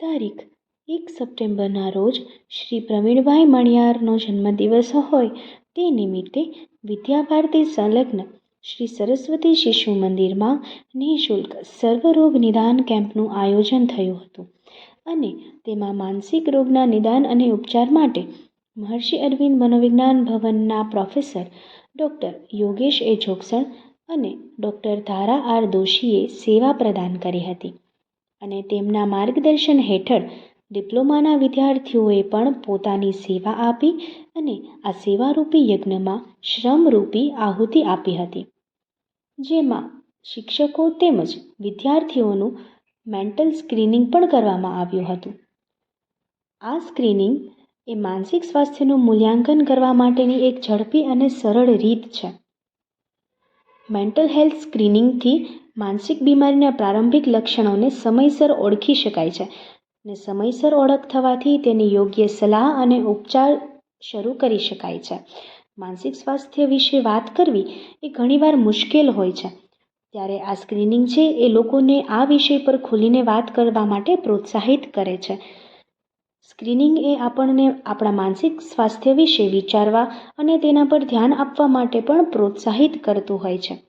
તારીખ એક સપ્ટેમ્બરના રોજ શ્રી પ્રવીણભાઈ મણિયારનો જન્મદિવસ હોય તે નિમિત્તે વિદ્યાભારતી સંલગ્ન શ્રી સરસ્વતી શિશુ મંદિરમાં નિઃશુલ્ક સર્વરોગ નિદાન કેમ્પનું આયોજન થયું હતું અને તેમાં માનસિક રોગના નિદાન અને ઉપચાર માટે મહર્ષિ અરવિંદ મનોવિજ્ઞાન ભવનના professor doctor Yogesh A Jogsan અને ડૉક્ટર ધારા આર દોશીએ સેવા પ્રદાન કરી હતી. અને તેમના માર્ગદર્શન હેઠળ ડિપ્લોમાના વિદ્યાર્થીઓએ પણ પોતાની સેવા આપી અને આ સેવારૂપી યજ્ઞમાં શ્રમરૂપી આહુતિ આપી હતી. જેમાં શિક્ષકો તેમજ વિદ્યાર્થીઓનું મેન્ટલ સ્ક્રીનિંગ પણ કરવામાં આવ્યું હતું. આ સ્ક્રીનિંગ એ માનસિક સ્વાસ્થ્યનું મૂલ્યાંકન કરવા માટેની એક ઝડપી અને સરળ રીત છે. મેન્ટલ હેલ્થ સ્ક્રીનિંગથી માનસિક બીમારીના પ્રારંભિક લક્ષણોને સમયસર ઓળખી શકાય છે અને સમયસર ઓળખ થવાથી તેની યોગ્ય સલાહ અને ઉપચાર શરૂ કરી શકાય છે. માનસિક સ્વાસ્થ્ય વિશે વાત કરવી એ ઘણીવાર મુશ્કેલ હોય છે. ત્યારે આ સ્ક્રીનિંગ છે એ લોકોને આ વિષય પર ખુલીને વાત કરવા માટે પ્રોત્સાહિત કરે છે. સ્ક્રીનિંગ એ આપણને આપણા માનસિક સ્વાસ્થ્ય વિશે વિચારવા અને તેના પર ધ્યાન આપવા માટે પણ પ્રોત્સાહિત કરતું હોય છે.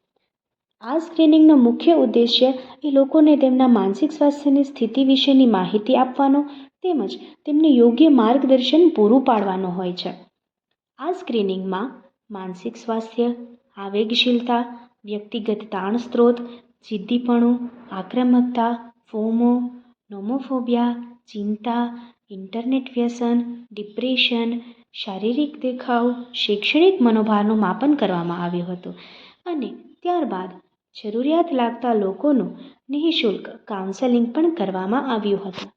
આ સ્ક્રીનિંગનો મુખ્ય ઉદ્દેશ્ય એ લોકોને તેમના માનસિક સ્વાસ્થ્યની સ્થિતિ વિશેની માહિતી આપવાનો તેમજ તેમને યોગ્ય માર્ગદર્શન પૂરું પાડવાનો હોય છે. આ સ્ક્રીનિંગમાં માનસિક સ્વાસ્થ્ય, આવેગશીલતા, વ્યક્તિગત તાણ સ્ત્રોત, જિદ્દીપણું, આક્રમકતા, ફોમો, નોમોફોબિયા, ચિંતા ઇન્ટરનેટ વ્યસન, ડિપ્રેશન, શારીરિક દેખાવ, શૈક્ષણિક મનોભારનું માપન કરવામાં આવ્યું હતું. અને ત્યારબાદ જરૂરિયાત લાગતા લોકોનું નિઃશુલ્ક કાઉન્સેલિંગ પણ કરવામાં આવ્યું હતું.